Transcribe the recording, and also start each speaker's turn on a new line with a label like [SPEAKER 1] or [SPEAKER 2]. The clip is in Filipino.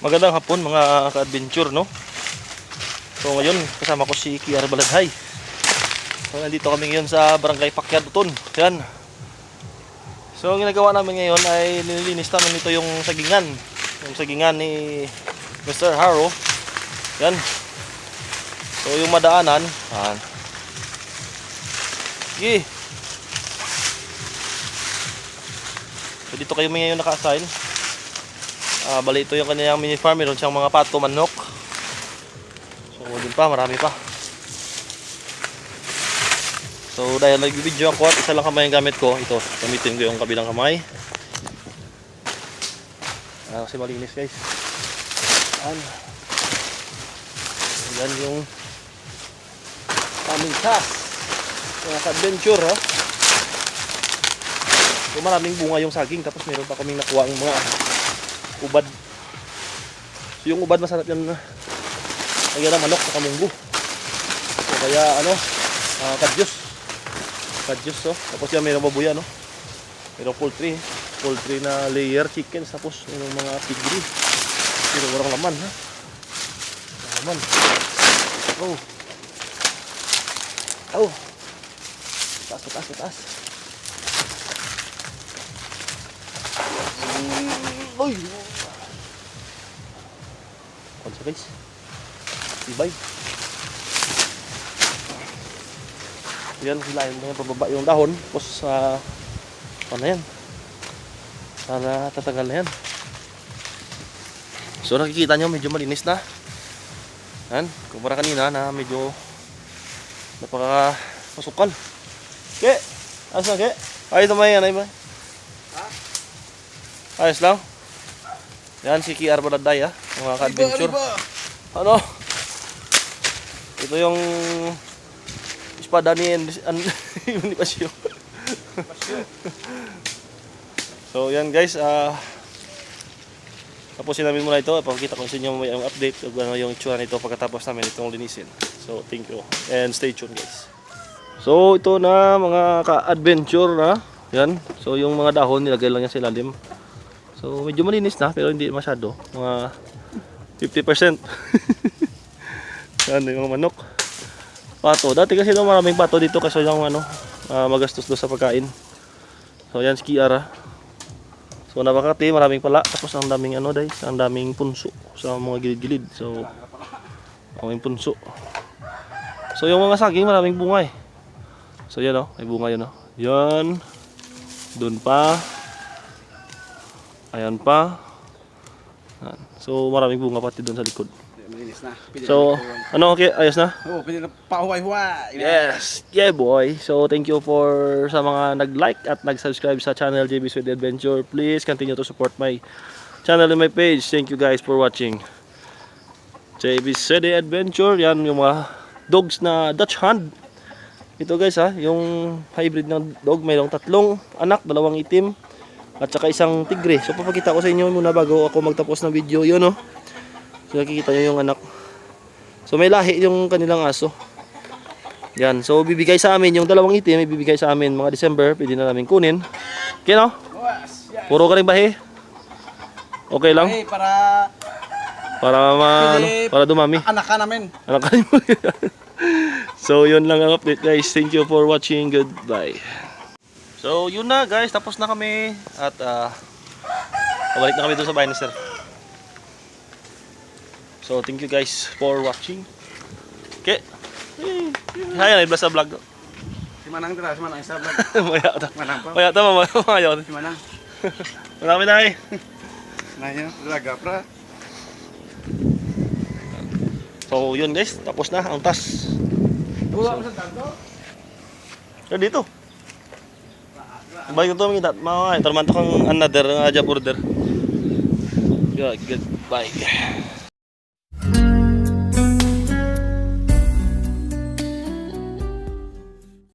[SPEAKER 1] Magandang hapon mga ka-adventure no. So ngayon kasama ko si Kiara Baladhay. So nandito kami ngayon sa Barangay Pakyat Buton. Yan. So ang ginagawa namin ngayon ay nililinis namin ito yung sagingan. Yung sagingan ni Mr. Haro. Yan. So yung madaanan, yan. Sige. So dito kayo ngayon naka-assign. Ah, bali ito yung kanyang mini farm, meron siyang mga pato, manok. So, dun pa, marami pa. So, dahil nag-video ako at isa lang kamay ang gamit ko, ito, gamitin ko yung kabilang kamay. Ah, kasi malinis guys. Yan. Yan yung aming task. Mga ka-adventure ha. So, maraming bunga yung saging, tapos meron pa kaming nakuha ang mga ubad. So, yung ubad masarap yan na lagyan ng manok sa kamunggo. So, kaya ano, uh, kadyos. Kadyos oh. Tapos yan mayroong babuya no. Mayroong poultry. Poultry na layer chickens. Tapos mayroong mga piggery. Pero walang laman ha. Walang laman. Oh. Oh. Taas, taas, taas. Uy! Guys. Tibay. Yan, mo yung pababa yung dahon. Tapos sa... ano yan? Sana tatagal na yan. So nakikita nyo medyo malinis na. Yan. Kumpara kanina na medyo napaka masukal. Ke! Ayos na ke? Ayos na may anay ba? Ayos lang. Yan si Kiar Baladay ah, mga ka-adventure. Ano? Ito yung espada ni ni Pasyo. so yan guys, ah tapusin namin muna ito. Ipakita ko sa inyo may ang update kung ano yung itsura nito pagkatapos namin itong linisin. So thank you and stay tuned guys. So ito na mga ka-adventure na. Yan. So yung mga dahon nilagay lang yan sa ilalim. So medyo malinis na pero hindi masyado. Mga 50%. Yan yung manok. Pato. Dati kasi no, maraming pato dito kasi yung ano, ah, magastos do sa pagkain. So yan si Kiara. So napakati, maraming pala. Tapos ang daming ano guys, ang daming punso sa mga gilid-gilid. So maraming punso. So yung mga saging maraming bunga eh. So yan oh, may bunga yun oh. Yan. Doon pa. Ayan pa. Yan. So maraming bunga pati doon sa likod.
[SPEAKER 2] Malinis na.
[SPEAKER 1] So,
[SPEAKER 2] na.
[SPEAKER 1] ano okay, ayos na?
[SPEAKER 2] Oh, pwede na pahuway-huway.
[SPEAKER 1] Yes, yeah boy. So thank you for sa mga nag-like at nag-subscribe sa channel JB Sweet Adventure. Please continue to support my channel and my page. Thank you guys for watching. JB Sweet Adventure, yan yung mga dogs na Dutch Hand. Ito guys ha, yung hybrid ng dog, mayroong tatlong anak, dalawang itim at saka isang tigre. So papakita ko sa inyo muna bago ako magtapos ng video. Yun oh. So nakikita nyo yung anak. So may lahi yung kanilang aso. Yan. So bibigay sa amin yung dalawang itim, ibibigay sa amin mga December, pwede na namin kunin. Okay no? Puro ka rin bahi. Okay lang
[SPEAKER 2] Okay, para
[SPEAKER 1] para ma ano, para dumami.
[SPEAKER 2] anak ka namin.
[SPEAKER 1] Ano ka mo? So yun lang ang update guys. Thank you for watching. Goodbye. So yun na guys, tapos na kami at ah pabalik na kami doon sa bahay ni sir. So thank you guys for watching. Okay. Hi, na blasa vlog.
[SPEAKER 2] Si Manang tira, si Manang isa vlog.
[SPEAKER 1] Maya ta.
[SPEAKER 2] Manang pa.
[SPEAKER 1] Maya ta mama. Maya.
[SPEAKER 2] Si Manang.
[SPEAKER 1] Marami na eh.
[SPEAKER 2] Naya, laga pra.
[SPEAKER 1] So yun guys, tapos na ang tas.
[SPEAKER 2] Wala mo sa tanto?
[SPEAKER 1] So dito. Balik to mga mga tarman to kang another nga job order. Good, goodbye.